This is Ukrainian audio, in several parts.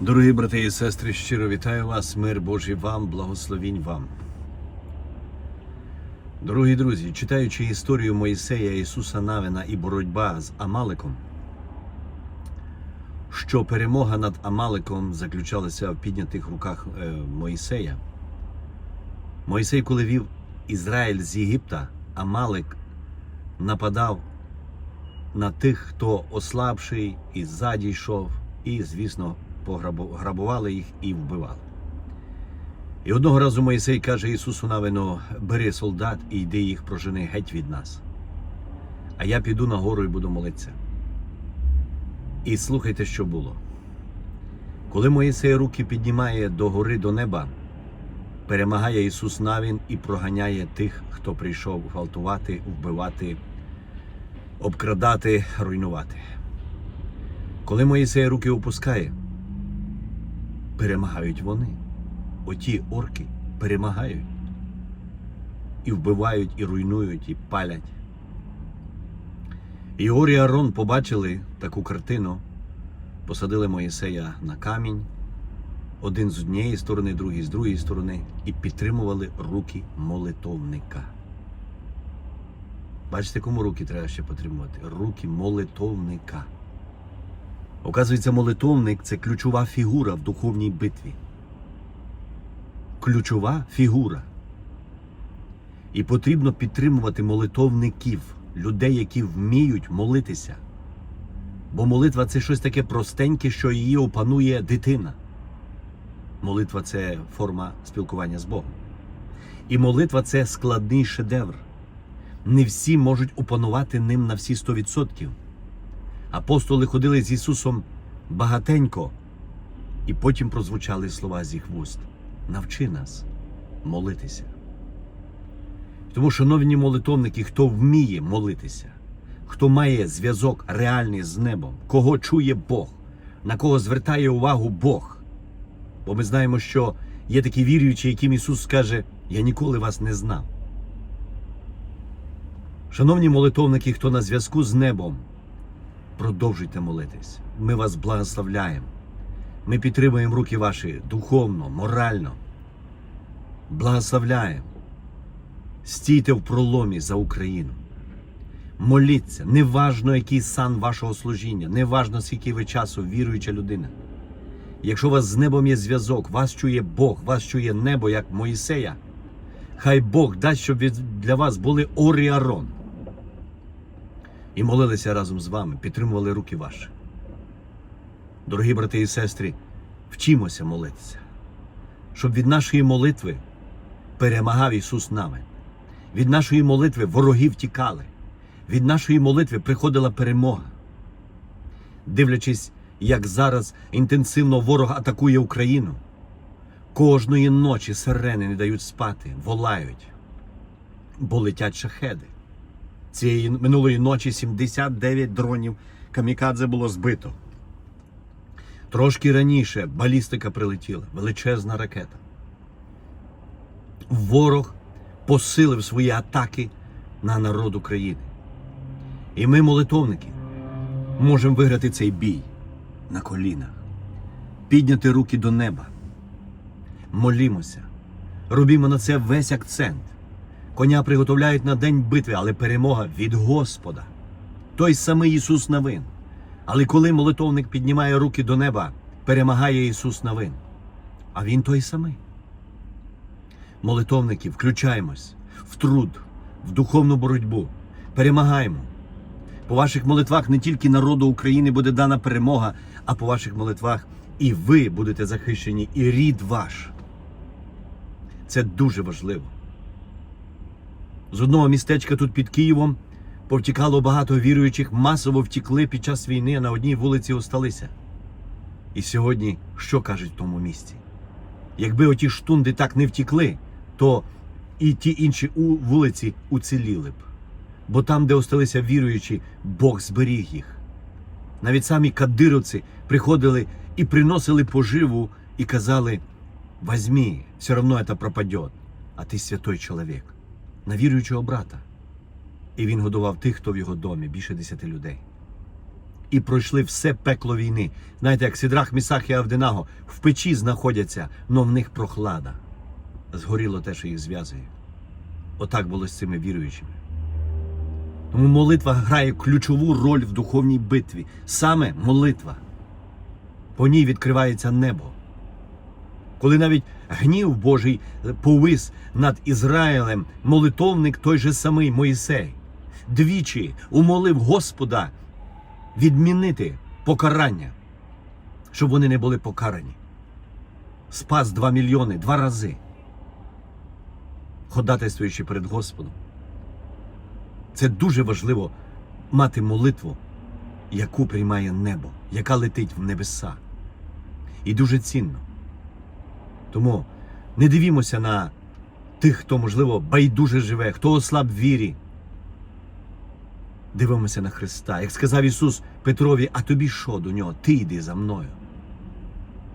Дорогі брати і сестри, щиро вітаю вас, мир Божий вам, благословінь вам. Дорогі друзі, читаючи історію Моїсея Ісуса Навина і боротьба з Амаликом, що перемога над Амаликом заключалася в піднятих руках е, Моїсея. Моїсей, коли вів Ізраїль з Єгипта, Амалик нападав на тих, хто ослабший і ззаді йшов, і, звісно, пограбували їх і вбивали. І одного разу Моїсей каже Ісусу Навину, бери солдат і йди їх прожени геть від нас. А я піду на гору і буду молитися. І слухайте, що було. Коли Моїсей руки піднімає до гори до неба, перемагає Ісус Навін і проганяє тих, хто прийшов гвалтувати, вбивати, обкрадати, руйнувати. Коли Моїсей руки опускає, перемагають вони. Оті орки перемагають. І вбивають, і руйнують, і палять. І Ор і Арон побачили таку картину, посадили Моїсея на камінь, один з однієї сторони, другий з другої сторони, і підтримували руки молитовника. Бачите, кому руки треба ще підтримувати? Руки молитовника. Оказується, молитовник це ключова фігура в духовній битві. Ключова фігура. І потрібно підтримувати молитовників, людей, які вміють молитися. Бо молитва це щось таке простеньке, що її опанує дитина. Молитва це форма спілкування з Богом. І молитва це складний шедевр. Не всі можуть опанувати ним на всі 100%. Апостоли ходили з Ісусом багатенько, і потім прозвучали слова з їх вуст. Навчи нас молитися. Тому, шановні молитовники, хто вміє молитися, хто має зв'язок реальний з небом, кого чує Бог, на кого звертає увагу Бог. Бо ми знаємо, що є такі віруючі, яким Ісус скаже: Я ніколи вас не знав. Шановні молитовники, хто на зв'язку з небом, продовжуйте молитись. Ми вас благословляємо. Ми підтримуємо руки ваші духовно, морально. Благословляємо. Стійте в проломі за Україну. Моліться, неважно, який сан вашого служіння, неважно, скільки ви часу віруюча людина. Якщо у вас з небом є зв'язок, вас чує Бог, вас чує небо, як Моїсея, хай Бог дасть, щоб для вас були Ор і молилися разом з вами, підтримували руки ваші. Дорогі брати і сестри, вчимося молитися, щоб від нашої молитви перемагав Ісус нами. Від нашої молитви вороги втікали. Від нашої молитви приходила перемога. Дивлячись, як зараз інтенсивно ворог атакує Україну, кожної ночі сирени не дають спати, волають, бо летять шахеди. Цієї минулої ночі 79 дронів камікадзе було збито. Трошки раніше балістика прилетіла, величезна ракета. Ворог посилив свої атаки на народ України. І ми, молитовники, можемо виграти цей бій на колінах, підняти руки до неба. Молімося, робімо на це весь акцент. Коня приготовляють на день битви, але перемога від Господа. Той самий Ісус Навин. Але коли молитовник піднімає руки до неба, перемагає Ісус Навин. А Він той самий. Молитовники, включаємось в труд, в духовну боротьбу. Перемагаємо. По ваших молитвах не тільки народу України буде дана перемога, а по ваших молитвах і ви будете захищені, і рід ваш. Це дуже важливо. З одного містечка тут під Києвом повтікало багато віруючих, масово втікли під час війни, а на одній вулиці осталися. І сьогодні що кажуть в тому місті? Якби оті штунди так не втікли, то і ті інші у- вулиці уціліли б. Бо там, де осталися віруючі, Бог зберіг їх. Навіть самі кадировці приходили і приносили поживу і казали: возьми, все равно это пропадет, а ти святой чоловік, на віруючого брата. І він годував тих, хто в його домі, більше десяти людей. і пройшли все пекло війни. Знаєте, як Сідрах, Місах і Авденаго в печі знаходяться, но в них прохлада. Згоріло те, що їх зв'язує. Отак було з цими віруючими. Тому молитва грає ключову роль в духовній битві. Саме молитва. По ній відкривається небо. Коли навіть гнів Божий повис над Ізраїлем, молитовник той же самий Моїсей двічі умолив Господа відмінити покарання, щоб вони не були покарані. Спас два мільйони два рази, ходатайствуючи перед Господом. Це дуже важливо мати молитву, яку приймає небо, яка летить в небеса. І дуже цінно. Тому не дивімося на тих, хто, можливо, байдуже живе, хто ослаб вірі. Дивимося на Христа. Як сказав Ісус Петрові, а тобі що до нього? Ти йди за мною.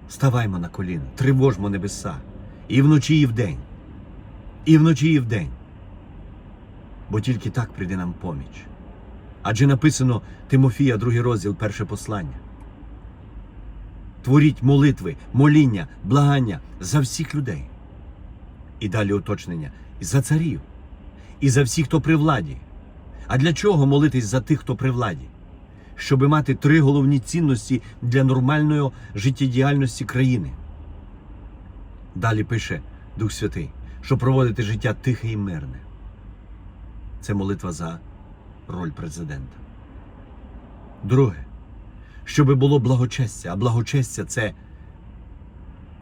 Ставаймо на коліна, тривожмо небеса. І вночі, і вдень. І вночі, і вдень. Бо тільки так прийде нам поміч. Адже написано Тимофія, другий розділ, перше послання. Творіть молитви, моління, благання за всіх людей. І далі уточнення і за царів, і за всіх, хто при владі. А для чого молитись за тих, хто при владі? Щоби мати три головні цінності для нормальної життєдіяльності країни. Далі пише Дух Святий, щоб проводити життя тихе і мирне. Це молитва за роль президента. Друге, щоби було благочестя, а благочестя це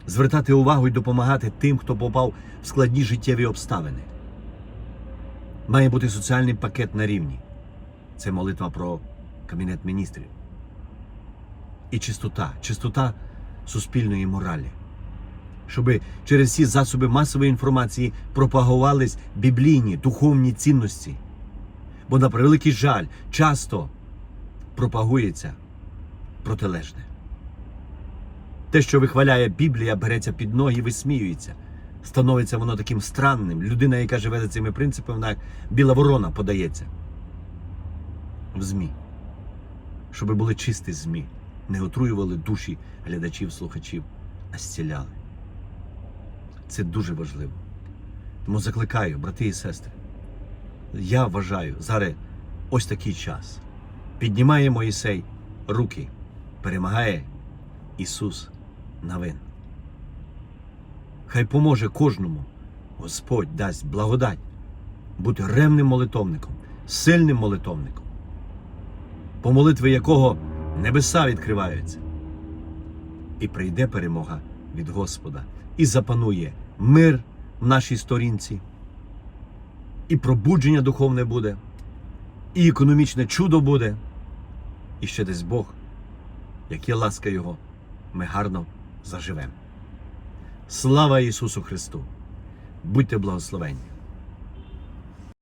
звертати увагу і допомагати тим, хто попав в складні життєві обставини. Має бути соціальний пакет на рівні. Це молитва про Кабінет міністрів. І чистота, чистота суспільної моралі. Щоб через всі засоби масової інформації пропагувались біблійні духовні цінності. Бо, на превеликий жаль, часто пропагується протилежне. Те, що вихваляє Біблія, береться під ноги висміюється. Становиться воно таким странним. Людина, яка живе за цими принципами, вона як біла ворона подається в ЗМІ. Щоб були чисті ЗМІ, не отруювали душі глядачів, слухачів, а зціляли. Це дуже важливо. Тому закликаю, брати і сестри. Я вважаю, зараз ось такий час. Піднімає Моїсей руки, перемагає Ісус Навин. Хай поможе кожному. Господь дасть благодать бути ревним молитовником, сильним молитовником, по молитві якого небеса відкриваються. І прийде перемога від Господа, і запанує мир в нашій сторінці, і пробудження духовне буде, і економічне чудо буде, і ще десь Бог, як є ласка Його, ми гарно заживемо. Слава Ісусу Христу! Будьте благословенні!